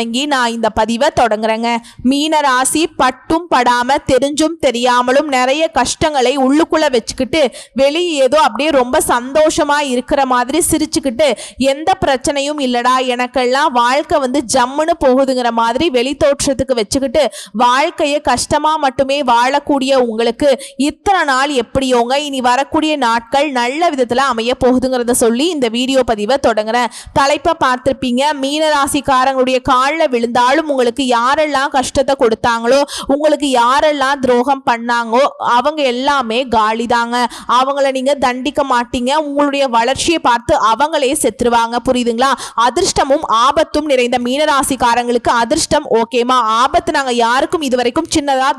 வணங்கி நான் இந்த பதிவை தொடங்குறேங்க. மீன ராசி பட்டும் படாம தெரிஞ்சும் தெரியாமலும் நிறைய கஷ்டங்களை உள்ளுக்குள்ள வச்சுக்கிட்டு வெளியே ஏதோ அப்படியே ரொம்ப சந்தோஷமா இருக்கிற மாதிரி சிரிச்சுக்கிட்டு எந்த பிரச்சனையும் இல்லடா எனக்கெல்லாம் வாழ்க்கை வந்து ஜம்முன்னு போகுதுங்கிற மாதிரி வெளி தோற்றத்துக்கு வச்சுக்கிட்டு வாழ்க்கையை கஷ்டமா மட்டுமே வாழக்கூடிய உங்களுக்கு இத்தனை நாள் எப்படியோங்க இனி வரக்கூடிய நாட்கள் நல்ல விதத்துல அமைய போகுதுங்கிறத சொல்லி இந்த வீடியோ பதிவை தொடங்குறேன். தலைப்பை பார்த்திருப்பீங்க மீனராசிக்காரங்களுடைய காலில் விழுந்தாலும் உங்களுக்கு யாரெல்லாம் கஷ்டத்தை கொடுத்தாங்களோ உங்களுக்கு யாரெல்லாம் துரோகம் பண்ணாங்களோ அவங்க எல்லாமே காலி தாங்க அவங்கள நீங்கள் தண்டிக்க மாட்டீங்க. உங்களுடைய வளர்ச்சியை பார்த்து அவங்களே செத்துருவாங்க. புரியுதுங்களா? அதிர்ஷ்டமும் ஆபத்தும் நிறைந்த மீனராசிக்காரங்களுக்கு அதிர்ஷ்டம் ஓகேமா ஆபத்து நாங்கள் யாருக்கும் இது வரைக்கும்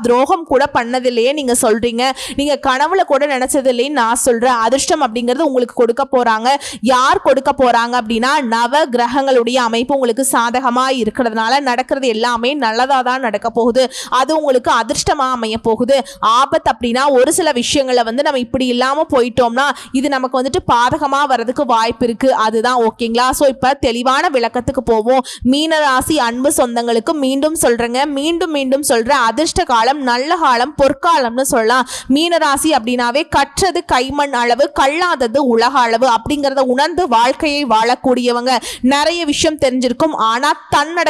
துரோகம் கூட பண்ணதில்லையே நீங்கள் சொல்கிறீங்க நீங்கள் கனவுல கூட நினைச்சது நான் சொல்கிறேன் அதிர்ஷ்டம் அப்படிங்கிறது உங்களுக்கு கொடுக்க போகிறாங்க யார் கொடுக்க போகிறாங்க அப்படின்னா நவ கிரகங்களுடைய அமைப்பு உங்களுக்கு சாதகமாக சாதகமா இருக்கிறதுனால நடக்கிறது எல்லாமே நல்லதா தான் நடக்க போகுது. அது உங்களுக்கு அதிர்ஷ்டமாக அமைய போகுது. ஆபத்து அப்படின்னா ஒரு சில விஷயங்களை வந்து நம்ம இப்படி இல்லாமல் போயிட்டோம்னா இது நமக்கு வந்துட்டு பாதகமா வர்றதுக்கு வாய்ப்பு இருக்கு. அதுதான் ஓகேங்களா ஸோ இப்போ தெளிவான விளக்கத்துக்கு போவோம். மீன ராசி அன்பு சொந்தங்களுக்கு மீண்டும் சொல்றேங்க. மீண்டும் மீண்டும் சொல்றேன். அதிர்ஷ்ட காலம் நல்ல காலம் பொற்காலம்னு சொல்லலாம். மீனராசி அப்படின்னாவே கற்றது கைமண் அளவு கல்லாதது உலக அளவு அப்படிங்கிறத உணர்ந்து வாழ்க்கையை வாழக்கூடியவங்க. நிறைய விஷயம் தெரிஞ்சிருக்கும். ஆனா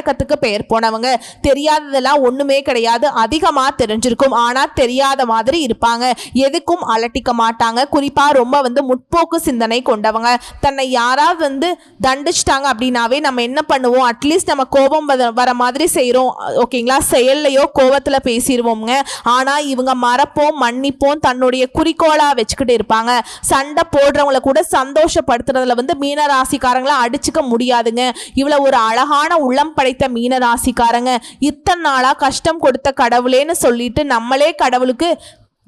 நாடகத்துக்கு பெயர் போனவங்க. தெரியாததெல்லாம் ஒண்ணுமே கிடையாது. அதிகமா தெரிஞ்சிருக்கும். ஆனா தெரியாத மாதிரி இருப்பாங்க. எதுக்கும் அலட்டிக்க மாட்டாங்க. குறிப்பா ரொம்ப வந்து முற்போக்கு சிந்தனை கொண்டவங்க. தன்னை யாராவது வந்து தண்டிச்சிட்டாங்க அப்படின்னாவே நம்ம என்ன பண்ணுவோம்? அட்லீஸ்ட் நம்ம கோபம் வர- வர மாதிரி செய்கிறோம் ஓகேங்களா? செயல்லையோ கோபத்துல பேசிடுவோங்க ஆனா இவங்க மறப்போம் மன்னிப்போம் தன்னுடைய குறிக்கோளா வச்சுக்கிட்டு இருப்பாங்க. சண்டை போடுறவங்கள கூட சந்தோஷப்படுத்துறதுல வந்து மீனராசிக்காரங்களை அடிச்சுக்க முடியாதுங்க. இவ்வளவு ஒரு அழகான உள்ளம் படைத்த மீன ராசிக்காரங்க இத்தனை நாளா கஷ்டம் கொடுத்த கடவுளேன்னு சொல்லிட்டு நம்மளே கடவுளுக்கு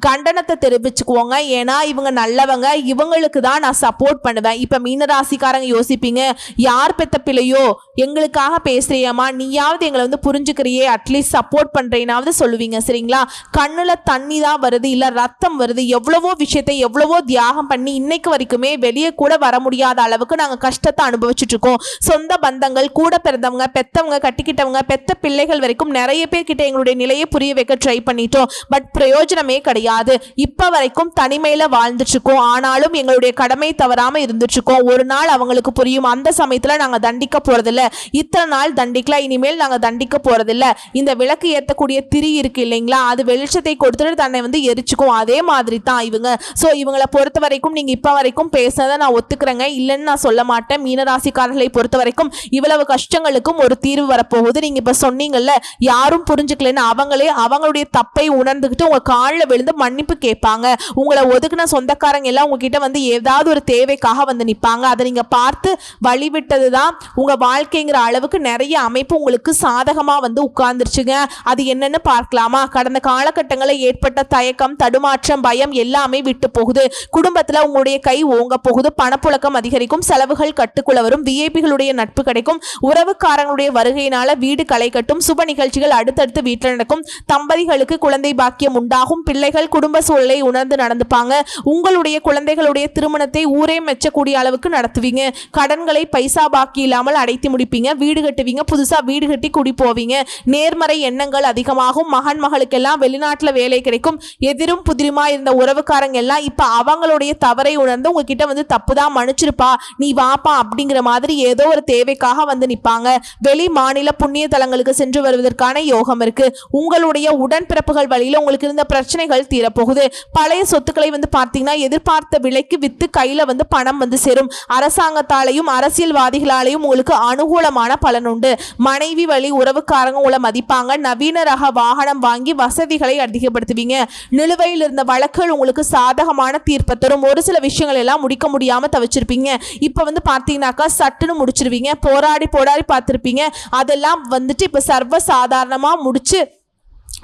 கண்டனத்தை தெரிவிச்சுக்குவோங்க. ஏன்னா இவங்க நல்லவங்க. இவங்களுக்கு தான் நான் சப்போர்ட் பண்ணுவேன். இப்போ மீனராசிக்காரங்க யோசிப்பீங்க யார் பெத்த பிள்ளையோ? எங்களுக்காக பேசுறியம்மா. நீயாவது எங்களை வந்து புரிஞ்சுக்கிறியே. அட்லீஸ்ட் சப்போர்ட் பண்ணுறேனாவது சொல்லுவீங்க. சரிங்களா? கண்ணில் தண்ணி தான் வருது இல்லை ரத்தம் வருது. எவ்வளவோ விஷயத்தை எவ்வளவோ தியாகம் பண்ணி இன்னைக்கு வரைக்குமே வெளியே கூட வர முடியாத அளவுக்கு நாங்கள் கஷ்டத்தை அனுபவிச்சுட்டு இருக்கோம். சொந்த பந்தங்கள் கூட பிறந்தவங்க பெத்தவங்க கட்டிக்கிட்டவங்க பெத்த பிள்ளைகள் வரைக்கும் நிறைய பேர்கிட்ட எங்களுடைய நிலையை புரிய வைக்க ட்ரை பண்ணிட்டோம். பட் பிரயோஜனமே கிடையாது. இப்ப வரைக்கும் தனிமையில வாழ்ந்துட்டு இருக்கோம் ஆனாலும் எங்களுடைய கடமை தவறாம இருந்துட்டு இருக்கோம் ஒரு நாள் அவங்களுக்கு புரியும். அந்த சமயத்துல நாங்க தண்டிக்க போறதில்ல. இத்தனை நாள் தண்டிக்கலாம் இனிமேல் நாங்க தண்டிக்க போறதில்ல. இந்த விளக்கு ஏத்தக்கூடிய திரி இருக்கு இல்லைங்களா? அது வெளிச்சத்தை கொடுத்துட்டு தன்னை வந்து எரிச்சுக்கும். அதே மாதிரி தான் இவங்க. ஸோ இவங்களை பொறுத்த வரைக்கும் நீங்க இப்ப வரைக்கும் பேசுனதை நான் ஒத்துக்கிறேங்க. இல்லைன்னு நான் சொல்ல மாட்டேன். மீனராசிக்காரர்களை பொறுத்த வரைக்கும் இவ்வளவு கஷ்டங்களுக்கும் ஒரு தீர்வு வரப்போகுது. நீங்க இப்ப சொன்னீங்கல்ல யாரும் புரிஞ்சுக்கலன்னு அவங்களே அவங்களுடைய தப்பை உணர்ந்துக்கிட்டு உங்க காலில் விழுந்து மன்னிப்பு கேட்பாங்க. உங்களை ஒதுக்குன சொந்தக்காரங்க எல்லாம் உங்ககிட்ட வந்து ஏதாவது ஒரு தேவைக்காக வந்து நிற்பாங்க அதை நீங்க பார்த்து வழிவிட்டது தான் உங்க வாழ்க்கைங்கிற அளவுக்கு நிறைய அமைப்பு உங்களுக்கு சாதகமாக வந்து உட்கார்ந்துருச்சுங்க. அது என்னென்னு பார்க்கலாமா? கடந்த காலகட்டங்களில் ஏற்பட்ட தயக்கம் தடுமாற்றம் பயம் எல்லாமே விட்டு போகுது. குடும்பத்தில் உங்களுடைய கை ஓங்க போகுது. பணப்புழக்கம் அதிகரிக்கும். செலவுகள் கட்டுக்குள்ள வரும் விஐபிகளுடைய நட்பு கிடைக்கும். உறவுக்காரங்களுடைய வருகையினால வீடு களை கட்டும். சுப நிகழ்ச்சிகள் அடுத்தடுத்து வீட்டில் நடக்கும். தம்பதிகளுக்கு குழந்தை பாக்கியம் உண்டாகும். பிள்ளைகள் குடும்ப சூழலை உணர்ந்து நடந்துப்பாங்க. உங்களுடைய குழந்தைகளுடைய திருமணத்தை ஊரே மெச்சக்கூடிய அளவுக்கு நடத்துவீங்க. கடன்களை பைசா பாக்கி இல்லாமல் அடைத்து முடிப்பீங்க. வீடு கட்டுவீங்க. புதுசா வீடு கட்டி குடி போவீங்க. நேர்மறை எண்ணங்கள் அதிகமாகும். மகன் மகளுக்கெல்லாம் வெளிநாட்டுல வேலை கிடைக்கும். எதிரும் புதிருமா இருந்த உறவுக்காரங்க எல்லாம் இப்ப அவங்களுடைய தவறை உணர்ந்து உங்ககிட்ட வந்து தப்பு தான் மன்னிச்சிருப்பா. நீ வாப்பா அப்படிங்கிற மாதிரி ஏதோ ஒரு தேவைக்காக வந்து நிப்பாங்க. வெளி மாநில புண்ணிய தலங்களுக்கு சென்று வருவதற்கான யோகம் இருக்கு. உங்களுடைய உடன்பிறப்புகள் வழியில உங்களுக்கு இருந்த பிரச்சனைகள் தீரப்போகுது பழைய சொத்துக்களை வந்து பார்த்தீங்கன்னா எதிர்பார்த்த விலைக்கு வித்து கையில வந்து பணம் வந்து சேரும். அரசாங்கத்தாலையும் அரசியல்வாதிகளாலையும் உங்களுக்கு அனுகூலமான பலன் உண்டு. மனைவி வழி உறவுக்காரங்க உங்களை மதிப்பாங்க. நவீன ரக வாகனம் வாங்கி வசதிகளை அதிகப்படுத்துவீங்க. நிலுவையில் இருந்த வழக்குகள் உங்களுக்கு சாதகமான தீர்ப்பை தரும். ஒரு சில விஷயங்கள் எல்லாம் முடிக்க முடியாம தவிச்சிருப்பீங்க. இப்போ வந்து பார்த்தீங்கன்னாக்கா சட்டுன்னு முடிச்சிருவீங்க. போராடி போராடி பார்த்துருப்பீங்க. அதெல்லாம் வந்துட்டு இப்போ சர்வ சாதாரணமாக முடிச்சு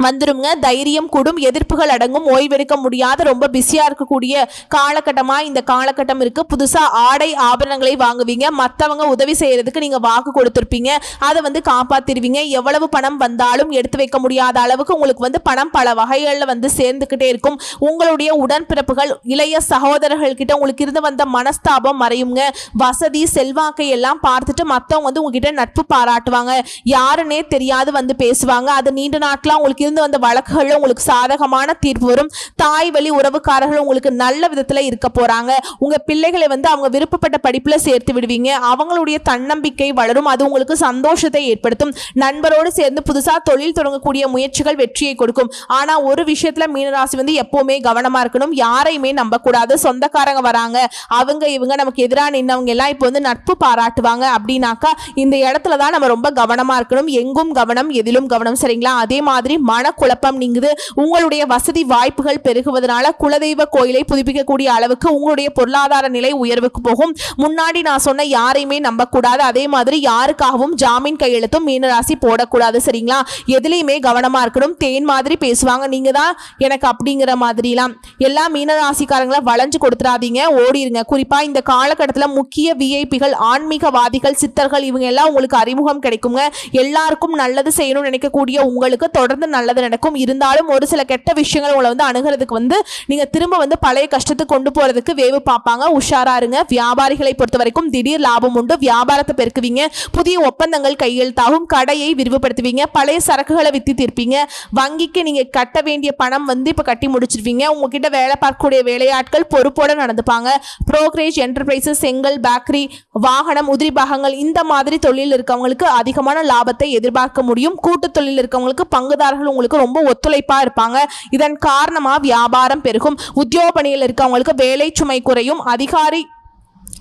வந்துருங்க. தைரியம் கூடும் எதிர்ப்புகள் அடங்கும் ஓய்வெடுக்க முடியாத ரொம்ப பிஸியாக இருக்கக்கூடிய காலகட்டமாக இந்த காலகட்டம் இருக்குது புதுசாக ஆடை ஆபரணங்களை வாங்குவீங்க. மற்றவங்க உதவி செய்கிறதுக்கு நீங்கள் வாக்கு கொடுத்துருப்பீங்க. அதை வந்து காப்பாற்றிடுவீங்க எவ்வளவு பணம் வந்தாலும் எடுத்து வைக்க முடியாத அளவுக்கு உங்களுக்கு வந்து பணம் பல வகைகளில் வந்து சேர்ந்துக்கிட்டே இருக்கும். உங்களுடைய உடன்பிறப்புகள் இளைய சகோதரர்கள் கிட்ட உங்களுக்கு இருந்து வந்த மனஸ்தாபம் மறையுங்க. வசதி செல்வாக்கை எல்லாம் பார்த்துட்டு மற்றவங்க வந்து உங்ககிட்ட நட்பு பாராட்டுவாங்க. யாருன்னே தெரியாது வந்து பேசுவாங்க. அது நீண்ட நாட்களாக உங்களுக்கு இருந்து வந்த வழக்குகளில் உங்களுக்கு சாதகமான தீர்ப்பு வரும். தாய் வழி உறவுக்காரர்கள் உங்களுக்கு நல்ல விதத்தில் இருக்க போகிறாங்க உங்கள் பிள்ளைகளை வந்து அவங்க விருப்பப்பட்ட படிப்பில் சேர்த்து விடுவீங்க. அவங்களுடைய தன்னம்பிக்கை வளரும். அது உங்களுக்கு சந்தோஷத்தை ஏற்படுத்தும். நண்பரோடு சேர்ந்து புதுசாக தொழில் தொடங்கக்கூடிய முயற்சிகள் வெற்றியை கொடுக்கும். ஆனால் ஒரு விஷயத்தில் மீனராசி வந்து எப்போவுமே கவனமாக இருக்கணும். யாரையுமே நம்பக்கூடாது. சொந்தக்காரங்க வராங்க. அவங்க இவங்க நமக்கு எதிராக நின்னவங்க எல்லாம் இப்போ வந்து நட்பு பாராட்டுவாங்க. அப்படின்னாக்கா இந்த இடத்துல தான் நம்ம ரொம்ப கவனமாக இருக்கணும். எங்கும் கவனம் எதிலும் கவனம். சரிங்களா? அதே மாதிரி மனக்குழப்பம் நீங்குது. உங்களுடைய வசதி வாய்ப்புகள் பெருகுவதனால குலதெய்வ கோயிலை புதுப்பிக்கக்கூடிய அளவுக்கு உங்களுடைய பொருளாதார நிலை உயர்வுக்கு போகும். முன்னாடி நான் சொன்ன யாரையுமே நம்பக்கூடாது. அதே மாதிரி யாருக்காகவும் ஜாமீன் கையெழுத்தும் மீனராசி போடக்கூடாது. சரிங்களா? எதுலேயுமே கவனமா இருக்கணும். தேன் மாதிரி பேசுவாங்க. நீங்க தான் எனக்கு அப்படிங்கிற மாதிரிலாம். எல்லா மீனராசிக்காரங்களை வளைஞ்சு கொடுத்துறாதீங்க ஓடிருங்க. குறிப்பா இந்த காலகட்டத்தில் முக்கிய விஐபிகள் ஆன்மீகவாதிகள் சித்தர்கள் இவங்க எல்லாம் உங்களுக்கு அறிமுகம் கிடைக்குங்க. எல்லாருக்கும் நல்லது செய்யணும்னு நினைக்கக்கூடிய உங்களுக்கு தொடர்ந்து நல்லது நடக்கும். இருந்தாலும் ஒரு சில கெட்ட விஷயங்கள் உங்களை வந்து அணுகிறதுக்கு வந்து நீங்க திரும்ப வந்து பழைய கஷ்டத்துக்கு கொண்டு போறதுக்கு வேவு பார்ப்பாங்க. உஷாரா இருங்க. வியாபாரிகளை பொறுத்த வரைக்கும் திடீர் லாபம் உண்டு. வியாபாரத்தை பெருக்குவீங்க. புதிய ஒப்பந்தங்கள் கையெழுத்தாகும். கடையை விரிவுபடுத்துவீங்க. பழைய சரக்குகளை வித்து தீர்ப்பீங்க. வங்கிக்கு நீங்க கட்ட வேண்டிய பணம் வந்து இப்ப கட்டி முடிச்சிருவீங்க. உங்ககிட்ட வேலை பார்க்கக்கூடிய வேலையாட்கள் பொறுப்போட நடந்துப்பாங்க. ப்ரோக்ரேஜ் என்டர்பிரைசஸ் செங்கல் பேக்கரி வாகனம் உதிரி பாகங்கள் இந்த மாதிரி தொழில் இருக்கவங்களுக்கு அதிகமான லாபத்தை எதிர்பார்க்க முடியும். கூட்டு தொழில் இருக்கவங்களுக்கு பங்குதாரர்கள் உங்களுக்கு ரொம்ப ஒத்துழைப்பா இருப்பாங்க. இதன் காரணமாக வியாபாரம் பெருகும். உத்தியோக பணியில் இருக்கவங்களுக்கு வேலை சுமை குறையும். அதிகாரி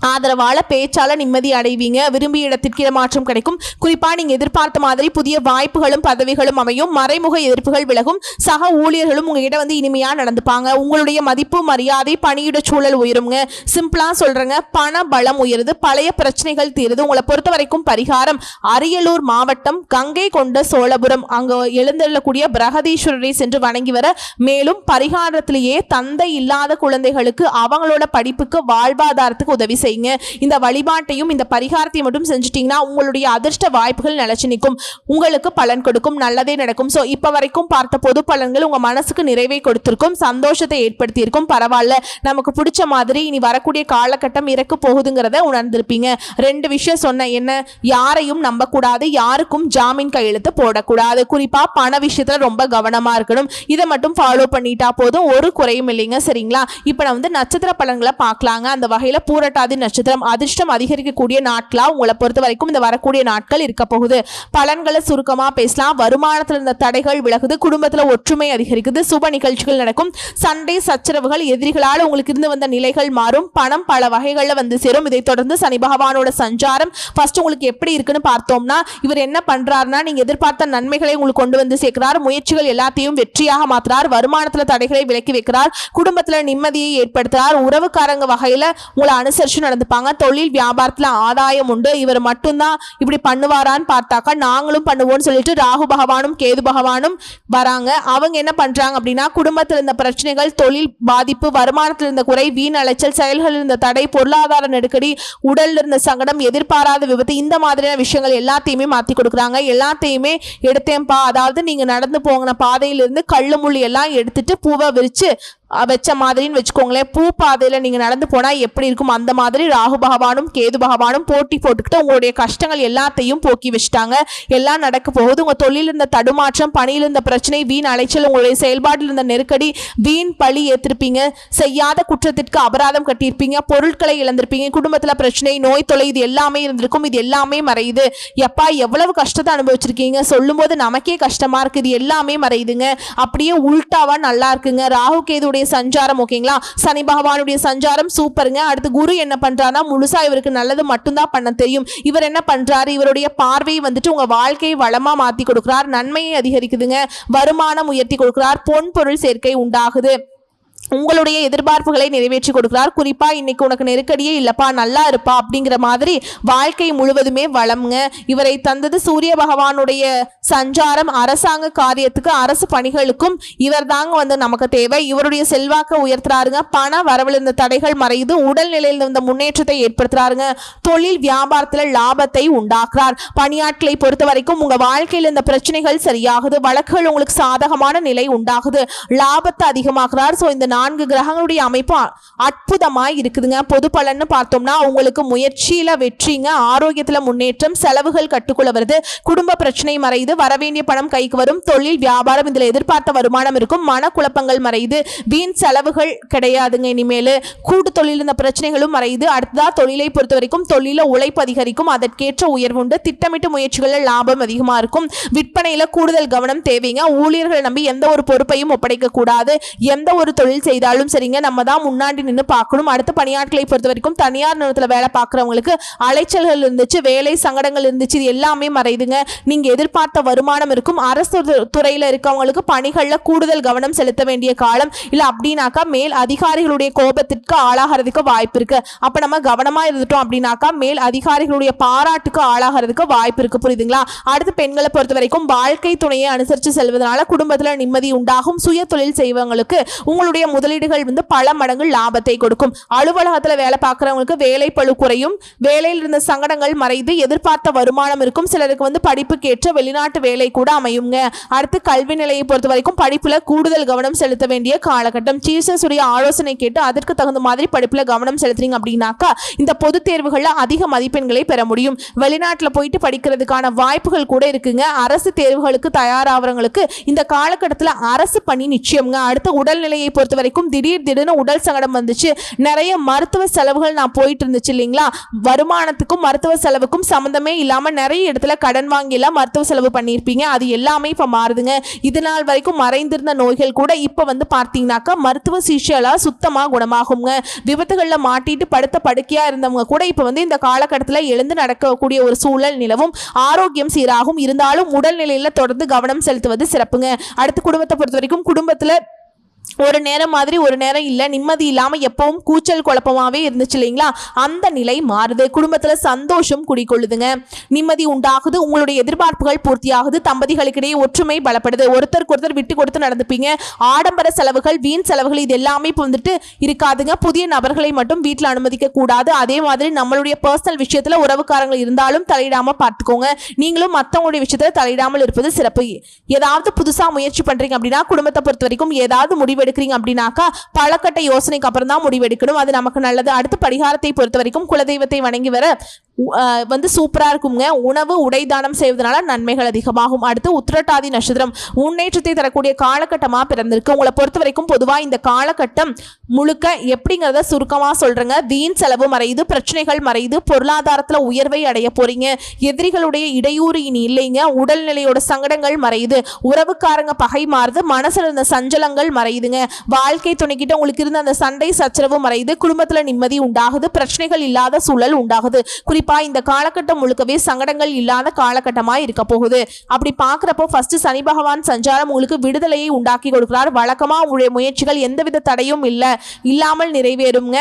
ஆதரவால பேச்சால நிம்மதி அடைவீங்க. விரும்பிய இடத்திற்கு இடமாற்றம் கிடைக்கும். குறிப்பா நீங்க எதிர்பார்த்த மாதிரி புதிய வாய்ப்புகளும் பதவிகளும் அமையும். மறைமுக எதிர்ப்புகள் விலகும். சக ஊழியர்களும் உங்ககிட்ட வந்து இனிமையா நடந்துப்பாங்க. உங்களுடைய மதிப்பு மரியாதை பணியிட சூழல் உயருங்க. சிம்பிளா சொல்றேங்க. பண பலம் உயருது. பழைய பிரச்சனைகள் தீருது. உங்களை பொறுத்த வரைக்கும் பரிகாரம். அரியலூர் மாவட்டம் கங்கை கொண்ட சோழபுரம். அங்க எழுந்தள்ளக்கூடிய பிரகதீஸ்வரரை சென்று வணங்கி வர மேலும் பரிகாரத்திலேயே தந்தை இல்லாத குழந்தைகளுக்கு அவங்களோட படிப்புக்கு வாழ்வாதாரத்துக்கு உதவி செய்யுங்க. இந்த வழிபாட்டையும் இந்த பரிகாரத்தையும் மட்டும் செஞ்சுட்டிங்கன்னா உங்களுடைய அதிர்ஷ்ட வாய்ப்புகள் நிலைச்சு நிற்கும். உங்களுக்கு பலன் கொடுக்கும். நல்லதே நடக்கும். ஸோ இப்போ வரைக்கும் பார்த்த பொது பலன்கள் உங்க மனசுக்கு நிறைவை கொடுத்திருக்கும். சந்தோஷத்தை ஏற்படுத்தியிருக்கும். பரவாயில்ல. நமக்கு பிடிச்ச மாதிரி இனி வரக்கூடிய காலகட்டம் இறக்க போகுதுங்கிறத உணர்ந்திருப்பீங்க. ரெண்டு விஷயம் சொன்னேன் என்ன? யாரையும் நம்பக்கூடாது. யாருக்கும் ஜாமீன் கையெழுத்து போடக்கூடாது. குறிப்பா பண விஷயத்துல ரொம்ப கவனமா இருக்கணும். இதை மட்டும் ஃபாலோ பண்ணிட்டா போதும். ஒரு குறையும் இல்லைங்க. சரிங்களா? இப்போ நான் வந்து நட்சத்திர பலன்களை பார்க்கலாங்க. அந்த வகையில் பூரட்டாதி நட்சத்திரம் அதிர்ஷ்டம் அதிகரிக்கக்கூடிய நாட்களா? உங்களை பொறுத்த வரைக்கும் இந்த வரக்கூடிய நாட்கள் இருக்க போகுது. பலன்களை சுருக்கமா பேசலாம். வருமானத்தில் இருந்த தடைகள் விலகுது. குடும்பத்துல ஒற்றுமை அதிகரிக்குது. சுப நிகழ்ச்சிகள் நடக்கும். சண்டை சச்சரவுகள் எதிரிகளால் உங்களுக்கு இருந்து வந்த நிலைகள் மாறும். பணம் பல வகைகளில் வந்து சேரும். இதை தொடர்ந்து சனி பகவானோட சஞ்சாரம். ஃபர்ஸ்ட் உங்களுக்கு எப்படி இருக்குன்னு பார்த்தோம்னா இவர் என்ன பண்றாருன்னா நீங்க எதிர்பார்த்த நன்மைகளை உங்களுக்கு கொண்டு வந்து சேர்க்கிறார். முயற்சிகள் எல்லாத்தையும் வெற்றியாக மாத்துறார். வருமானத்துல தடைகளை விலக்கி வைக்கிறார். குடும்பத்துல நிம்மதியை ஏற்படுத்துறார். உறவுக்காரங்க வகையில உங்களை அனுசரிச்சு நடந்துப்பாங்க. தொழில் வியாபாரத்தில் ஆதாயம் உண்டு. இவர் மட்டும்தான் இப்படி பண்ணுவாரான்னு பார்த்தாக்கா நாங்களும் பண்ணுவோம்னு சொல்லிட்டு ராகு பகவானும் கேது பகவானும் வராங்க. அவங்க என்ன பண்ணுறாங்க அப்படின்னா குடும்பத்தில் இருந்த பிரச்சனைகள் தொழில் பாதிப்பு வருமானத்தில் இருந்த குறை வீண் அலைச்சல் செயல்கள் இருந்த தடை பொருளாதார நெருக்கடி உடலில் இருந்த சங்கடம் எதிர்பாராத விபத்து இந்த மாதிரியான விஷயங்கள் எல்லாத்தையுமே மாற்றி கொடுக்குறாங்க. எல்லாத்தையுமே எடுத்தேன்ப்பா அதாவது நீங்கள் நடந்து போங்கின பாதையிலிருந்து கல் முள்ளி எல்லாம் எடுத்துட்டு பூவை விரித்து வச்ச மாதிரின்னு வச்சுக்கோங்களேன். பூ பாதையில் நீங்கள் நடந்து போனால் எப்படி இருக்கும்? அந்த மாதிரி ராகு பகவானும் கேது பகவானும் போட்டி போட்டுக்கிட்டு உங்களுடைய கஷ்டங்கள் எல்லாத்தையும் போக்கி வச்சுட்டாங்க. எல்லாம் நடக்க போகுது. உங்கள் தொழில் இருந்த தடுமாற்றம் பணியில் இருந்த பிரச்சனை வீண் அலைச்சல் உங்களுடைய செயல்பாட்டில் இருந்த நெருக்கடி வீண் பழி ஏற்றிருப்பீங்க செய்யாத குற்றத்திற்கு அபராதம் கட்டியிருப்பீங்க. பொருட்களை இழந்திருப்பீங்க. குடும்பத்தில் பிரச்சனை நோய் தொலை இது எல்லாமே இருந்திருக்கும். இது எல்லாமே மறையுது. எப்பா எவ்வளவு கஷ்டத்தை அனுபவிச்சிருக்கீங்க? சொல்லும்போது நமக்கே கஷ்டமாக இருக்குது இது எல்லாமே மறையுதுங்க. அப்படியே உள்டாவாக நல்லா இருக்குங்க. ராகு கேதுடைய சஞ்சாரம் ஓகேங்களா? சனி பகவானுடைய சஞ்சாரம் சூப்பருங்க. அடுத்து குரு என்ன பண்றாருன்னா முழுசா இவருக்கு நல்லது மட்டும்தான் பண்ண தெரியும். இவர் என்ன பண்றாரு? இவருடைய பார்வை வந்துட்டு உங்க வாழ்க்கையை வளமா மாத்தி கொடுக்கிறார். நன்மையை அதிகரிக்குதுங்க. வருமானம் உயர்த்தி கொடுக்கிறார். பொன் பொருள் சேர்க்கை உண்டாகுது. உங்களுடைய எதிர்பார்ப்புகளை நிறைவேற்றி கொடுக்கிறார். குறிப்பா இன்னைக்கு உனக்கு நெருக்கடியே இல்லப்பா நல்லா இருப்பா அப்படிங்கிற மாதிரி வாழ்க்கை முழுவதுமே வளம்ங்க. இவரை தந்தது சூரிய பகவானுடைய சஞ்சாரம் அரசாங்க காரியத்துக்கு அரசு பணிகளுக்கும் இவர் தாங்க வந்து நமக்கு தேவை. இவருடைய செல்வாக்க உயர்த்துறாருங்க. பண வரவில் இருந்த தடைகள் மறையுது. உடல்நிலையில் இருந்த முன்னேற்றத்தை ஏற்படுத்துறாருங்க. தொழில் வியாபாரத்துல லாபத்தை உண்டாக்குறார். பணியாட்களை பொறுத்த வரைக்கும் உங்க வாழ்க்கையில் இந்த பிரச்சனைகள் சரியாகுது. வழக்குகள் உங்களுக்கு சாதகமான நிலை உண்டாகுது. லாபத்தை அதிகமாக்குறார். ஸோ இந்த நான்கு கிரகங்களுடைய அமைப்பு அற்புதமாக இருக்குதுங்க. பொது பலன்னு பார்த்தோம்னா உங்களுக்கு முயற்சியில் வெற்றிங்க ஆரோக்கியத்தில் முன்னேற்றம் செலவுகள் கட்டுக்குள்ள வருது குடும்ப பிரச்சனை மறையுது வரவேண்டிய பணம் கைக்கு வரும் தொழில் வியாபாரம் இதில் எதிர்பார்த்த வருமானம் இருக்கும் மனக்குழப்பங்கள் மறையுது வீண் செலவுகள் கிடையாதுங்க இனிமேல். கூட்டு தொழில் இந்த பிரச்சனைகளும் மறையுது. அடுத்ததாக தொழிலை பொறுத்த வரைக்கும் தொழில உழைப்பு அதிகரிக்கும் அதற்கேற்ற உயர்வுண்டு திட்டமிட்டு முயற்சிகளில் லாபம் அதிகமாக இருக்கும். விற்பனையில் கூடுதல் கவனம் தேவைங்க. ஊழியர்களை நம்பி எந்த ஒரு பொறுப்பையும் ஒப்படைக்க கூடாது எந்த ஒரு தொழில் செய்தாலும் சரிங்க. நம்ம தான் முன்னாடி நின்று பார்க்கணும். அடுத்த பணியாட்களை பொறுத்த வரைக்கும் தனியார் நிறுவனத்தில் வேலை பார்க்குறவங்களுக்கு அலைச்சல்கள் இருந்துச்சு வேலை சங்கடங்கள் இருந்துச்சு. இது எல்லாமே மறையுதுங்க. நீங்க எதிர்பார்த்த வருமானம் இருக்கும். அரசு துறையில் இருக்கவங்களுக்கு பணிகள்ல கூடுதல் கவனம் செலுத்த வேண்டிய காலம். இல்லை அப்படின்னாக்கா மேல் அதிகாரிகளுடைய கோபத்திற்கு ஆளாகிறதுக்கு வாய்ப்பு இருக்கு. அப்ப நம்ம கவனமா இருந்துட்டோம் அப்படின்னாக்கா மேல் அதிகாரிகளுடைய பாராட்டுக்கு ஆளாகிறதுக்கு வாய்ப்பு இருக்கு. புரியுதுங்களா? அடுத்து பெண்களை பொறுத்த வரைக்கும் வாழ்க்கை துணையை அனுசரித்து செல்வதனால குடும்பத்தில் நிம்மதி உண்டாகும். சுய தொழில் செய்வங்களுக்கு உங்களுடைய முதலீடுகள் வந்து பல மடங்கு லாபத்தை கொடுக்கும். அலுவலகத்தில் வேலை பார்க்குறவங்களுக்கு வேலை பழு குறையும். வேலையில் இருந்த சங்கடங்கள் மறைந்து எதிர்பார்த்த வருமானம் இருக்கும். சிலருக்கு வந்து படிப்புக்கேற்ற வெளிநாட்டு வேலை கூட அமையுங்க. அடுத்து கல்வி நிலையை பொறுத்த வரைக்கும் படிப்புல கூடுதல் கவனம் செலுத்த வேண்டிய காலகட்டம். சீசஸுடைய ஆலோசனை கேட்டு அதற்கு தகுந்த மாதிரி படிப்புல கவனம் செலுத்துறீங்க அப்படின்னாக்கா இந்த பொதுத் தேர்வுகளில் அதிக மதிப்பெண்களை பெற முடியும். வெளிநாட்டுல போயிட்டு படிக்கிறதுக்கான வாய்ப்புகள் கூட இருக்குங்க. அரசு தேர்வுகளுக்கு தயாராகிறவங்களுக்கு இந்த காலகட்டத்தில் அரசு பணி நிச்சயம்ங்க. அடுத்த உடல்நிலையை பொறுத்த வரைக்கும் திடீர் திடீர்னு உடல் சங்கடம் வந்துச்சு. நிறைய மருத்துவ செலவுகள் நான் போயிட்டு இருந்துச்சு இல்லைங்களா? வருமானத்துக்கும் மருத்துவ செலவுக்கும் சம்மந்தமே இல்லாமல் நிறைய இடத்துல கடன் வாங்கியெல்லாம் மருத்துவ செலவு பண்ணியிருப்பீங்க. அது எல்லாமே இப்போ மாறுதுங்க. இது நாள் வரைக்கும் மறைந்திருந்த நோய்கள் கூட இப்போ வந்து பார்த்தீங்கன்னாக்கா மருத்துவ சிகிச்சையால சுத்தமாக குணமாகுங்க. விபத்துகளில் மாட்டிட்டு படுத்த படுக்கையாக இருந்தவங்க கூட இப்போ வந்து இந்த காலகட்டத்தில் எழுந்து நடக்கக்கூடிய ஒரு சூழல் நிலவும். ஆரோக்கியம் சீராகும். இருந்தாலும் உடல்நிலையில் தொடர்ந்து கவனம் செலுத்துவது சிறப்புங்க. அடுத்து குடும்பத்தை பொறுத்த வரைக்கும் குடும்பத்தில் ஒரு நேரம் மாதிரி ஒரு நேரம் இல்லை நிம்மதி இல்லாமல் எப்பவும் கூச்சல் குழப்பமாகவே இருந்துச்சு இல்லைங்களா? அந்த நிலை மாறுது. குடும்பத்தில் சந்தோஷம் குடிக்கொள்ளுதுங்க நிம்மதி உண்டாகுது உங்களுடைய எதிர்பார்ப்புகள் பூர்த்தியாகுது தம்பதிகளுக்கிடையே ஒற்றுமை பலப்படுது. ஒருத்தருக்கு ஒருத்தர் விட்டு கொடுத்து நடந்துப்பீங்க. ஆடம்பர செலவுகள் வீண் செலவுகள் இது எல்லாமே இப்போ வந்துட்டு இருக்காதுங்க. புதிய நபர்களை மட்டும் வீட்டில் அனுமதிக்க கூடாது. அதே மாதிரி நம்மளுடைய பர்சனல் விஷயத்தில் உறவுக்காரங்கள் இருந்தாலும் தலையிடாமல் பார்த்துக்கோங்க. நீங்களும் மற்றவங்களுடைய விஷயத்தில் தலையிடாமல் இருப்பது சிறப்பு. ஏதாவது புதுசாக முயற்சி பண்ணுறீங்க அப்படின்னா குடும்பத்தை பொறுத்த வரைக்கும் ஏதாவது முடிவெடுக்கிறீங்க அப்படின்னாக்கா பழக்கட்ட யோசனைக்கு அப்புறம் தான் முடிவெடுக்கணும். அது நமக்கு நல்லது. அடுத்து பரிகாரத்தை பொறுத்த வரைக்கும் குலதெய்வத்தை வணங்கி வர வந்து சூப்பராக இருக்குங்க. உணவு உடை தானம் செய்வதனால நன்மைகள் அதிகமாகும். அடுத்து உத்திரட்டாதி நட்சத்திரம். முன்னேற்றத்தை தரக்கூடிய காலகட்டமாக பிறந்திருக்கு. உங்களை பொறுத்த வரைக்கும் பொதுவாக இந்த காலகட்டம் முழுக்க எப்படிங்கிறத சுருக்கமாக சொல்கிறேங்க வீண் செலவு மறையுது பிரச்சனைகள் மறையுது பொருளாதாரத்தில் உயர்வை அடைய போகிறீங்க எதிரிகளுடைய இடையூறு இனி இல்லைங்க. உடல்நிலையோட சங்கடங்கள் மறையுது. உறவுக்காரங்க பகை மாறுது. மனசுல இருந்த சஞ்சலங்கள் மறையுதுங்க. வாழ்க்கை துணைக்கிட்ட உங்களுக்கு இருந்த அந்த சண்டை சச்சரவு மறையுது. குடும்பத்தில் நிம்மதி உண்டாகுது. பிரச்சனைகள் இல்லாத சூழல் உண்டாகுது. குறிப்பா இந்த காலகட்டம் முழுக்கவே சங்கடங்கள் இல்லாத காலகட்டமா இருக்க போகுது. அப்படி பார்க்குறப்போ ஃபர்ஸ்ட் சனி பகவான் சஞ்சாரம் உங்களுக்கு விடுதலையை உண்டாக்கி கொடுக்கிறார். வழக்கமா உங்களுடைய முயற்சிகள் எந்தவித தடையும் இல்லை. இல்லாமல் நிறைவேறுங்க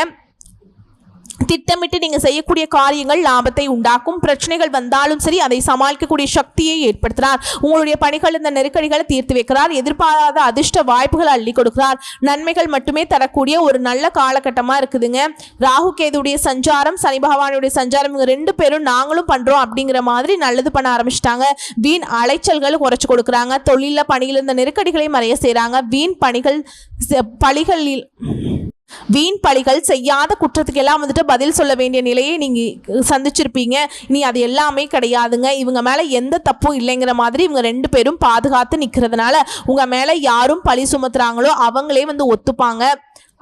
திட்டமிட்டு நீங்கள் செய்யக்கூடிய காரியங்கள் லாபத்தை உண்டாக்கும். பிரச்சனைகள் வந்தாலும் சரி அதை சமாளிக்கக்கூடிய சக்தியை ஏற்படுத்துகிறார் உங்களுடைய பணிகள் இந்த நெருக்கடிகளை தீர்த்து வைக்கிறார். எதிர்பாராத அதிர்ஷ்ட வாய்ப்புகளை அள்ளி கொடுக்கிறார். நன்மைகள் மட்டுமே தரக்கூடிய ஒரு நல்ல காலகட்டமாக இருக்குதுங்க. ராகு கேதுடைய சஞ்சாரம் சனி பகவானுடைய சஞ்சாரம் இவங்க ரெண்டு பேரும் நாங்களும் பண்ணுறோம் அப்படிங்கிற மாதிரி நல்லது பண்ண ஆரம்பிச்சிட்டாங்க. வீண் அலைச்சல்கள் குறைச்சி கொடுக்குறாங்க. தொழிலில் பணியில் இந்த நெருக்கடிகளை மறைய செய்கிறாங்க வீண் பணிகள் செ- பழிகளில் வீண் பழிகள் செய்யாத குற்றத்துக்கெல்லாம் வந்துட்டு பதில் சொல்ல வேண்டிய நிலையை நீங்கள் சந்திச்சிருப்பீங்க. இனி அது எல்லாமே கிடையாதுங்க. இவங்க மேலே எந்த தப்பும் இல்லைங்கிற மாதிரி இவங்க ரெண்டு பேரும் பாதுகாத்து நிற்கிறதுனால உங்கள் மேலே யாரும் பழி சுமத்துறாங்களோ அவங்களே வந்து ஒத்துப்பாங்க.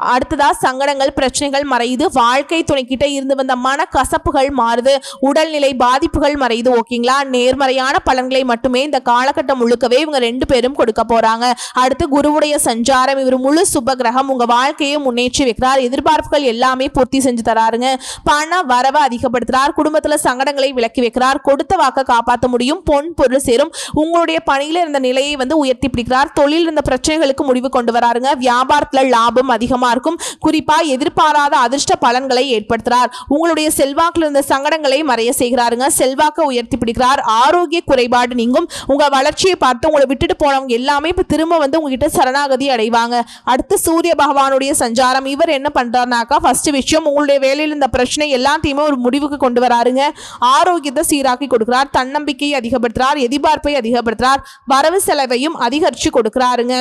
அடுத்ததா சங்கடங்கள் பிரச்சனைகள் மறையுது. வாழ்க்கை துணைக்கிட்ட இருந்து வந்த மன கசப்புகள் மாறுது. உடல்நிலை பாதிப்புகள் மறையுது. ஓகேங்களா? நேர்மறையான பலன்களை மட்டுமே இந்த காலகட்டம் முழுக்கவே இவங்க ரெண்டு பேரும் கொடுக்க போறாங்க. அடுத்து குருவுடைய சஞ்சாரம். இவர் முழு சுப கிரகம் உங்க வாழ்க்கையை முன்னேற்றி வைக்கிறார். எதிர்பார்ப்புகள் எல்லாமே பூர்த்தி செஞ்சு தராருங்க. பண வரவை அதிகப்படுத்துறார். குடும்பத்துல சங்கடங்களை விலக்கி வைக்கிறார். கொடுத்த வாக்க காப்பாற்ற முடியும். பொன் பொருள் சேரும். உங்களுடைய பணியில இருந்த நிலையை வந்து உயர்த்தி பிடிக்கிறார். தொழில் இருந்த பிரச்சனைகளுக்கு முடிவு கொண்டு வராருங்க. வியாபாரத்துல லாபம் அதிகமாக அதிகமா இருக்கும் குறிப்பா எதிர்பாராத அதிர்ஷ்ட பலன்களை ஏற்படுத்துறார். உங்களுடைய செல்வாக்கில் இருந்த சங்கடங்களை மறைய செய்கிறாருங்க. செல்வாக்க உயர்த்தி பிடிக்கிறார். ஆரோக்கிய குறைபாடு நீங்கும். உங்க வளர்ச்சியை பார்த்து உங்களை விட்டுட்டு போனவங்க எல்லாமே இப்ப திரும்ப வந்து உங்ககிட்ட சரணாகதி அடைவாங்க. அடுத்து சூரிய பகவானுடைய சஞ்சாரம். இவர் என்ன பண்றாருனாக்கா ஃபர்ஸ்ட் விஷயம் உங்களுடைய வேலையில் இந்த பிரச்சனை எல்லாத்தையுமே ஒரு முடிவுக்கு கொண்டு வராருங்க. ஆரோக்கியத்தை சீராக்கி கொடுக்கிறார். தன்னம்பிக்கையை அதிகப்படுத்துறார். எதிர்பார்ப்பை அதிகப்படுத்துறார். வரவு செலவையும் அதிகரிச்சு கொடுக்கிறாருங்க.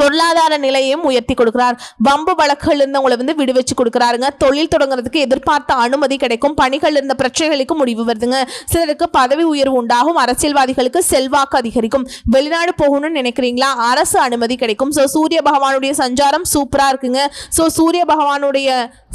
பொருளாதார நிலையையும் உயர்த்தி கொடுக்கிறார். வம்பு வழக்குகள் இருந்து உங்களை வந்து விடுவிச்சு கொடுக்குறாருங்க. தொழில் தொடங்குறதுக்கு எதிர்பார்த்த அனுமதி கிடைக்கும். பணிகள் இருந்த பிரச்சனைகளுக்கு முடிவு வருதுங்க. சிலருக்கு பதவி உயர்வு உண்டாகும். அரசியல்வாதிகளுக்கு செல்வாக்கு அதிகரிக்கும். வெளிநாடு போகணும்னு நினைக்கிறீங்களா? அரசு அனுமதி கிடைக்கும். ஸோ சூரிய பகவானுடைய சஞ்சாரம் சூப்பராக இருக்குங்க. ஸோ சூரிய பகவானுடைய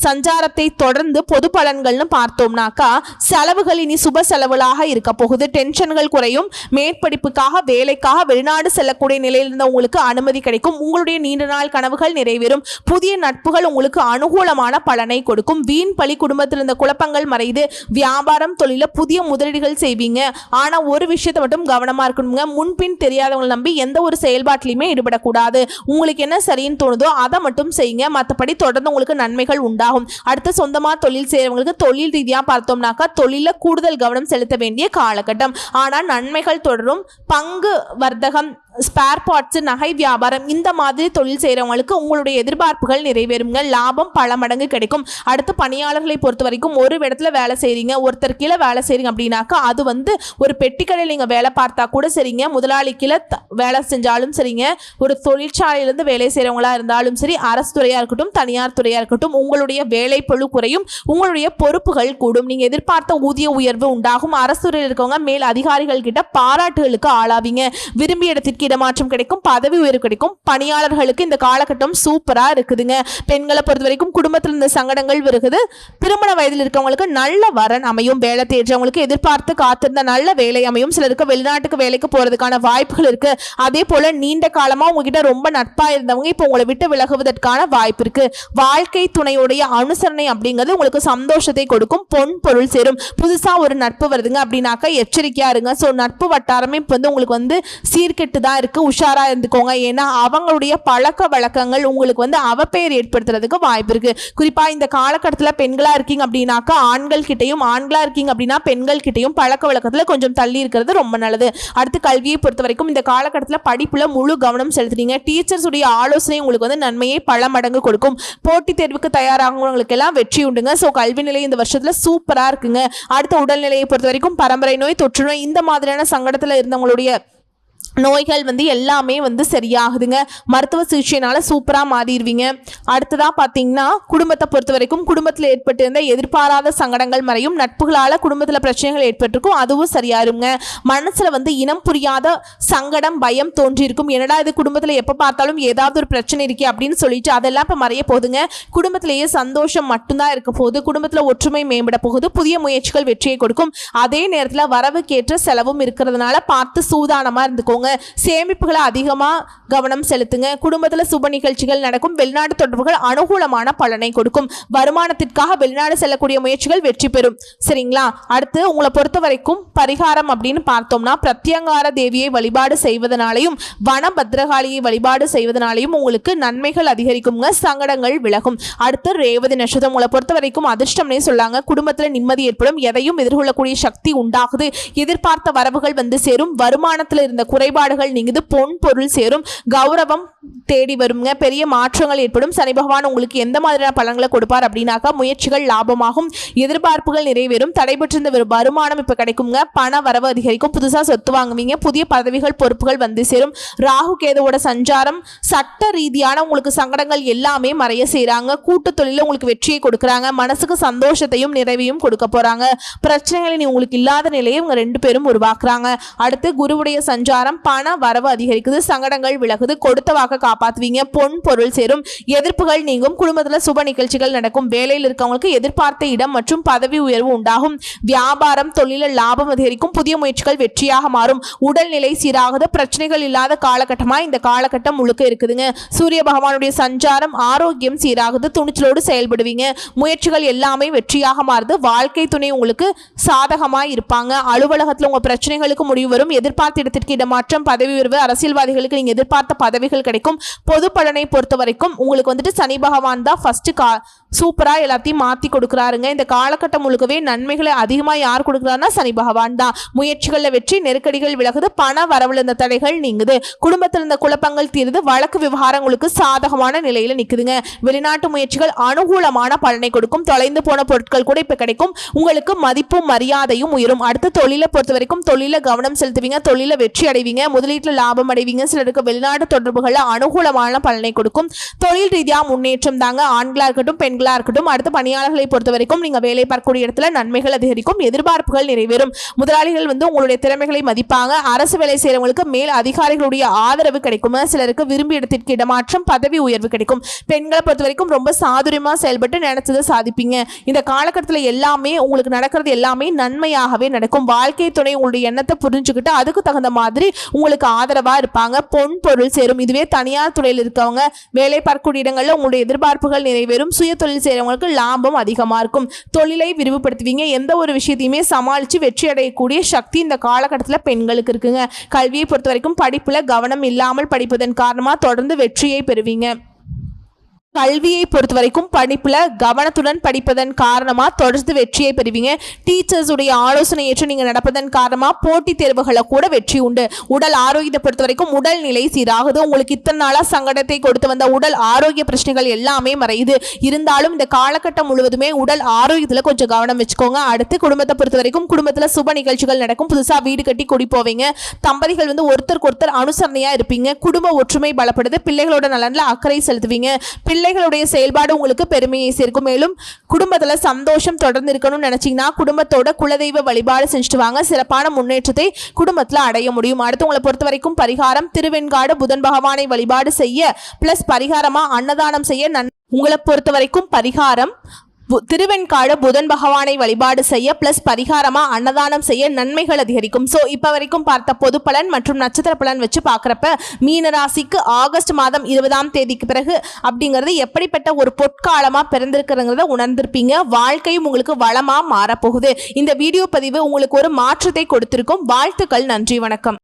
சஞ்சாரத்தை தொடர்ந்து பொது பலன்கள்னு பார்த்தோம்னாக்கா செலவுகள் இனி சுப செலவுகளாக இருக்க போகுது. டென்ஷன்கள் குறையும். மேற்படிப்புக்காக வேலைக்காக வெளிநாடு செல்லக்கூடிய நிலையில் இருந்தவங்களுக்கு அனுமதி கிடைக்கும். உங்களுடைய நீண்ட நாள் கனவுகள் நிறைவேறும். புதிய நட்புகள் உங்களுக்கு அனுகூலமான பலனை கொடுக்கும். வீண் பழி குடும்பத்தில் இருந்த குழப்பங்கள் மறைந்து வியாபாரம் தொழில புதிய முதலீடுகள் செய்வீங்க. ஆனா ஒரு விஷயத்தை மட்டும் கவனமா இருக்கணுங்க. முன்பின் தெரியாதவங்களை நம்பி எந்த ஒரு செயல்பாட்டிலையுமே ஈடுபடக்கூடாது. உங்களுக்கு என்ன சரின்னு தோணுதோ அதை மட்டும் செய்யுங்க. மற்றபடி தொடர்ந்து உங்களுக்கு நன்மைகள் உண்டாகும். அடுத்து சொந்தமா தொழில் செய்யறவங்களுக்கு தொழில் ரீதியா பார்த்தோம்னாக்கா தொழில கூடுதல் கவனம் செலுத்த வேண்டிய காலகட்டம். ஆனா நன்மைகள் தொடரும். பங்கு வர்த்தகம் ஸ்பேர் பார்ட்ஸ் நகை வியாபாரம் இந்த மாதிரி தொழில் செய்கிறவங்களுக்கு உங்களுடைய எதிர்பார்ப்புகள் நிறைவேறுங்க. லாபம் பல மடங்கு கிடைக்கும். அடுத்து பணியாளர்களை பொறுத்த வரைக்கும் ஒரு இடத்துல வேலை செய்கிறீங்க ஒருத்தர் கீழே வேலை செய்கிறீங்க அப்படின்னாக்கா அது வந்து ஒரு பெட்டிக்கடையில் நீங்கள் வேலை பார்த்தா கூட சரிங்க. முதலாளி கீழே த- வேலை செஞ்சாலும் சரிங்க. ஒரு தொழிற்சாலையிலேருந்து வேலை செய்கிறவங்களா இருந்தாலும் சரி அரசு துறையாக இருக்கட்டும் தனியார் துறையாக இருக்கட்டும் உங்களுடைய வேலை பொழு குறையும். உங்களுடைய பொறுப்புகள் கூடும். நீங்கள் எதிர்பார்த்த ஊதிய உயர்வு உண்டாகும். அரசு துறையில் இருக்கவங்க மேல் அதிகாரிகள் கிட்ட பாராட்டுகளுக்கு ஆளாவீங்க. விரும்பிய இடத்திற்கு இடமாற்றம் கிடைக்கும் பதவி உயர்வு கிடைக்கும். பணியாளர்களுக்கு இந்த காலகட்டம் சூப்பரா இருக்குதுங்க. பெண்களை பொறுத்த வரைக்கும் குடும்பத்தில் இருந்த சங்கடங்கள் இருக்குது. திருமண வயதில் இருக்கவங்களுக்கு நல்ல வரன் அமையும். வேலை தேடுறவங்களுக்கு எதிர்பார்த்து காத்திருந்த நல்ல வேலை அமையும். சிலருக்கு வெளிநாட்டுக்கு வேலைக்கு போறதுக்கான வாய்ப்புகள் இருக்கு. அதே போல நீண்ட காலமா உங்ககிட்ட ரொம்ப நட்பா இருந்தவங்க இப்போ உங்களை விட்டு விலகுவதற்கான வாய்ப்பு இருக்கு. வாழ்க்கை துணையுடைய அனுசரணை அப்படிங்கிறது உங்களுக்கு சந்தோஷத்தை கொடுக்கும். பொன் பொருள் சேரும். புதுசா ஒரு நட்பு வருதுங்க அப்படின்னாக்கா எச்சரிக்கையா இருங்க. ஸோ நட்பு வட்டாரமே இப்போ வந்து உங்களுக்கு வந்து சீர்கெட்டு தான் இருக்குது உஷாராக இருந்துக்கோங்க. ஏன்னா அவங்களுடைய பழக்க வழக்கங்கள் உங்களுக்கு வந்து அவப்பெயர் ஏற்படுத்துறதுக்கு வாய்ப்பு இருக்குது குறிப்பாக இந்த காலகட்டத்தில் பெண்களாக இருக்கீங்க அப்படின்னாக்கா ஆண்கள் கிட்டையும் ஆண்களாக இருக்கீங்க அப்படின்னா பெண்கள் கிட்டையும் பழக்க வழக்கத்தில் கொஞ்சம் தள்ளி இருக்கிறது ரொம்ப நல்லது. அடுத்து கல்வியை பொறுத்த வரைக்கும் இந்த காலகட்டத்தில் படிப்பில் முழு கவனம் செலுத்துறீங்க. டீச்சர்ஸுடைய ஆலோசனை உங்களுக்கு வந்து நன்மையை பல மடங்கு கொடுக்கும். போட்டித் தேர்வுக்கு தயாராகவங்களுக்கு எல்லாம் வெற்றி உண்டுங்க. ஸோ கல்வி நிலை இந்த வருஷத்தில் சூப்பராக இருக்குங்க. அடுத்த உடல்நிலையை பொறுத்த வரைக்கும் பரம்பரை நோய் தொற்று நோய் இந்த மாதிரியான சங்கடத்தில் இருந்தவங்களுடைய நோய்கள் வந்து எல்லாமே வந்து சரியாகுதுங்க. மருத்துவ சிகிச்சையினால சூப்பராக மாறிடுவீங்க. அடுத்ததாக பார்த்தீங்கன்னா குடும்பத்தை பொறுத்த வரைக்கும் குடும்பத்தில் ஏற்பட்டிருந்த எதிர்பாராத சங்கடங்கள் மறையும் நட்புகளால் குடும்பத்தில் பிரச்சனைகள் ஏற்பட்டிருக்கும் அதுவும் சரியாயிருங்க. மனசில் வந்து இனம் புரியாத சங்கடம் பயம் தோன்றியிருக்கும். என்னடா இது குடும்பத்தில் எப்போ பார்த்தாலும் ஏதாவது ஒரு பிரச்சனை இருக்கே அப்படின்னு சொல்லிட்டு அதெல்லாம் இப்போ மறைய போகுதுங்க. குடும்பத்திலேயே சந்தோஷம் மட்டும்தான் இருக்க போகுது. குடும்பத்தில் ஒற்றுமை மேம்பட போகுது. புதிய முயற்சிகள் வெற்றியை கொடுக்கும். அதே நேரத்தில் வரவுக்கேற்ற செலவும் இருக்கிறதுனால பார்த்து சூதானமாக இருந்துக்கோங்க. வச்சுக்கோங்க சேமிப்புகளை அதிகமாக கவனம் செலுத்துங்க. குடும்பத்தில் சுப நிகழ்ச்சிகள் நடக்கும். வெளிநாடு தொடர்புகள் அனுகூலமான பலனை கொடுக்கும். வருமானத்திற்காக வெளிநாடு செல்லக்கூடிய முயற்சிகள் வெற்றி பெறும். சரிங்களா? அடுத்து உங்களை பொறுத்த வரைக்கும் பரிகாரம் அப்படின்னு பார்த்தோம்னா பிரத்யங்கார தேவியை வழிபாடு செய்வதனாலையும் வன பத்ரகாளியை வழிபாடு செய்வதனாலையும் உங்களுக்கு நன்மைகள் அதிகரிக்குங்க. சங்கடங்கள் விலகும். அடுத்து ரேவதி நட்சத்திரம். உங்களை பொறுத்த வரைக்கும் அதிர்ஷ்டம்னே சொல்லாங்க. குடும்பத்தில் நிம்மதி ஏற்படும். எதையும் எதிர்கொள்ளக்கூடிய சக்தி உண்டாகுது. எதிர்பார்த்த வரவுகள் வந்து சேரும். வருமானத்தில் இருந்த குறை குறைபாடுகள் நீங்குது பொன் பொருள் சேரும். கௌரவம் தேடி வருங்க. பெரிய மாற்றங்கள் ஏற்படும். சனி பகவான் உங்களுக்கு எந்த மாதிரியான பலன்களை கொடுப்பார் அப்படின்னாக்கா முயற்சிகள் லாபமாகும். எதிர்பார்ப்புகள் நிறைவேறும். தடைபெற்றிருந்த வருமானம் இப்போ கிடைக்குங்க. பண வரவு அதிகரிக்கும். புதுசாக சொத்து வாங்குவீங்க. புதிய பதவிகள் பொறுப்புகள் வந்து சேரும். ராகு கேதுவோட சஞ்சாரம் சட்ட ரீதியான உங்களுக்கு சங்கடங்கள் எல்லாமே மறைய செய்கிறாங்க கூட்டு தொழிலில் உங்களுக்கு வெற்றியை கொடுக்குறாங்க. மனசுக்கு சந்தோஷத்தையும் நிறைவையும் கொடுக்க போகிறாங்க பிரச்சனைகளை நீ உங்களுக்கு இல்லாத நிலையை இவங்க ரெண்டு பேரும் உருவாக்குறாங்க. அடுத்து குருவுடைய சஞ்சாரம் பண வரவு அதிகரிக்குது. சங்கடங்கள் விலகுது. கொடுத்த வாக்கு காப்பாத்துவீங்க. பொன் பொருள் சேரும். எதிர்ப்புகள் நீங்கும். குடும்பத்தில் சுப நிகழ்ச்சிகள் நடக்கும். வேலையில் இருக்கவங்களுக்கு எதிர்பார்த்த இடம் மற்றும் பதவி உயர்வு உண்டாகும். வியாபாரம் தொழிலில் லாபம் அதிகரிக்கும். புதிய முயற்சிகள் வெற்றியாக மாறும். உடல்நிலை சீராகுது. பிரச்சனைகள் இல்லாத காலகட்டமா இந்த காலகட்டம் முழுக்க இருக்குதுங்க. சூரிய பகவானுடைய சஞ்சாரம் ஆரோக்கியம் சீராகுது. துணிச்சலோடு செயல்படுவீங்க. முயற்சிகள் எல்லாமே வெற்றியாக மாறுது. வாழ்க்கை துணை உங்களுக்கு சாதகமாக இருப்பாங்க. அலுவலகத்தில் உங்கள் பிரச்சனைகளுக்கு முடிவு வரும். எதிர்பார்த்த இடத்திற்கு இடமாற்றம் பதவி உயர்வு அரசியல்வாதிகளுக்கு நீங்கள் எதிர்பார்த்த பதவிகள் கிடைக்கும். பொது பலனை பொறுத்த வரைக்கும் உங்களுக்கு வந்துட்டு சனி பகவான் தான் ஃபர்ஸ்ட் கா சூப்பராக எல்லாத்தையும் மாற்றி கொடுக்குறாருங்க. இந்த காலகட்டம் முழுக்கவே நன்மைகளை அதிகமாக யார் கொடுக்குறாருன்னா சனி பகவான் தான். முயற்சிகளில் வெற்றி நெருக்கடிகள் விலகுது பண வரவுல இருந்த தடைகள் நீங்குது. குடும்பத்தில் இருந்த குழப்பங்கள் தீருது வழக்கு விவகாரங்களுக்கு சாதகமான நிலையில் நிற்குதுங்க வெளிநாட்டு முயற்சிகள் அனுகூலமான பலனை கொடுக்கும். தொலைந்து போன பொருட்கள் கூட இப்போ கிடைக்கும். உங்களுக்கு மதிப்பும் மரியாதையும் உயரும். அடுத்து தொழிலை பொறுத்த வரைக்கும் தொழில கவனம் செலுத்துவீங்க தொழில வெற்றி அடைவீங்க முதலீட்டில் லாபம் அடைவீங்க சிலருக்கு வெளிநாட்டு தொடர்புகளில் அனுகூலமான பலனை கொடுக்கும். தொழில் ரீதியாக முன்னேற்றம் தாங்க ஆண்களாக இருக்கட்டும் பெண்களாக இருக்கட்டும் அடுத்து பணியாளர்களை பொறுத்த வரைக்கும் நீங்கள் வேலை பார்க்கக்கூடிய இடத்துல நன்மைகள் அதிகரிக்கும் எதிர்பார்ப்புகள் நிறைவேறும். முதலாளிகள் வந்து உங்களுடைய திறமைகளை மதிப்பாங்க. அரசு வேலை செய்கிறவங்களுக்கு மேல் அதிகாரிகளுடைய ஆதரவு கிடைக்கும். சிலருக்கு விரும்பிய இடத்திற்கு இடமாற்றம் பதவி உயர்வு கிடைக்கும். பெண்களை பொறுத்த வரைக்கும் ரொம்ப சாதுரியமாக செயல்பட்டு நினைச்சதை சாதிப்பீங்க. இந்த காலகட்டத்தில் எல்லாமே உங்களுக்கு நடக்கிறது எல்லாமே நன்மையாகவே நடக்கும். வாழ்க்கை துணை உங்களுடைய எண்ணத்தை புரிஞ்சுக்கிட்டு அதுக்கு தகுந்த மாதிரி உங்களுக்கு ஆதரவாக இருப்பாங்க. பொன் பொருள் சேரும். இதுவே தனியார் துறையில் இருக்கவங்க வேலை பார்க்கக்கூடிய இடங்களில் உங்களுடைய எதிர்பார்ப்புகள் நிறைவேறும் சுய தொழில் செய்கிறவங்களுக்கு லாபம் அதிகமாக இருக்கும். தொழிலை விரிவுபடுத்துவீங்க. எந்த ஒரு விஷயத்தையுமே சமாளித்து வெற்றி அடையக்கூடிய சக்தி இந்த காலகட்டத்தில் பெண்களுக்கு இருக்குங்க. கல்வியை பொறுத்த வரைக்கும் படிப்பில் கவனம் இல்லாமல் படிப்பதன் காரணமாக தொடர்ந்து வெற்றியை பெறுவீங்க. கல்வியை பொறுத்த வரைக்கும் படிப்பில் கவனத்துடன் படிப்பதன் காரணமாக தொடர்ந்து வெற்றியை பெறுவீங்க. டீச்சர்ஸுடைய ஆலோசனை ஏற்று நீங்கள் நடப்பதன் காரணமாக போட்டித் தேர்வுகளை கூட வெற்றி உண்டு. உடல் ஆரோக்கியத்தை பொறுத்த வரைக்கும் உடல் நிலை சீராகுது. உங்களுக்கு இத்தனை நாளாக சங்கடத்தை கொடுத்து வந்த உடல் ஆரோக்கிய பிரச்சனைகள் எல்லாமே மறையுது. இருந்தாலும் இந்த காலகட்டம் முழுவதுமே உடல் ஆரோக்கியத்தில் கொஞ்சம் கவனம் வச்சுக்கோங்க. அடுத்து குடும்பத்தை பொறுத்த வரைக்கும் குடும்பத்தில் சுப நிகழ்ச்சிகள் நடக்கும். புதுசாக வீடு கட்டி குடி போவீங்க. தம்பதிகள் வந்து ஒருத்தருக்கு ஒருத்தர் அனுசரணையாக இருப்பீங்க. குடும்ப ஒற்றுமை பலப்படுது. பிள்ளைகளோட நலனில் அக்கறை செலுத்துவீங்க. பிள்ளைகளுடைய செயல்பாடு உங்களுக்கு பெருமையை சேர்க்கும். மேலும் குடும்பத்தில் சந்தோஷம் தொடர்ந்து இருக்கணும்னு நினச்சிங்கன்னா குடும்பத்தோட குலதெய்வ வழிபாடு செஞ்சுட்டு வாங்க. சிறப்பான முன்னேற்றத்தை குடும்பத்தில் அடைய முடியும். அடுத்து உங்களை பொறுத்த வரைக்கும் பரிகாரம் திருவெண்காடு புதன் பகவானை வழிபாடு செய்ய பிளஸ் பரிகாரமாக அன்னதானம் செய்ய நன் உங்களை பொறுத்த வரைக்கும் பரிகாரம் திருவெண்காடு புதன் பகவானை வழிபாடு செய்ய பிளஸ் பரிகாரமா அன்னதானம் செய்ய நன்மைகள் அதிகரிக்கும். ஸோ இப்போ வரைக்கும் பார்த்த பொது பலன் மற்றும் நட்சத்திர பலன் வச்சு பார்க்குறப்ப மீனராசிக்கு ஆகஸ்ட் மாதம் இருபதாம் தேதிக்கு பிறகு அப்படிங்கிறது எப்படிப்பட்ட ஒரு பொற்காலமாக பிறந்திருக்கிறங்கிறத உணர்ந்திருப்பீங்க. வாழ்க்கையும் உங்களுக்கு வளமாக மாறப்போகுது. இந்த வீடியோ பதிவு உங்களுக்கு ஒரு மாற்றத்தை கொடுத்திருக்கும். வாழ்த்துக்கள் நன்றி வணக்கம்.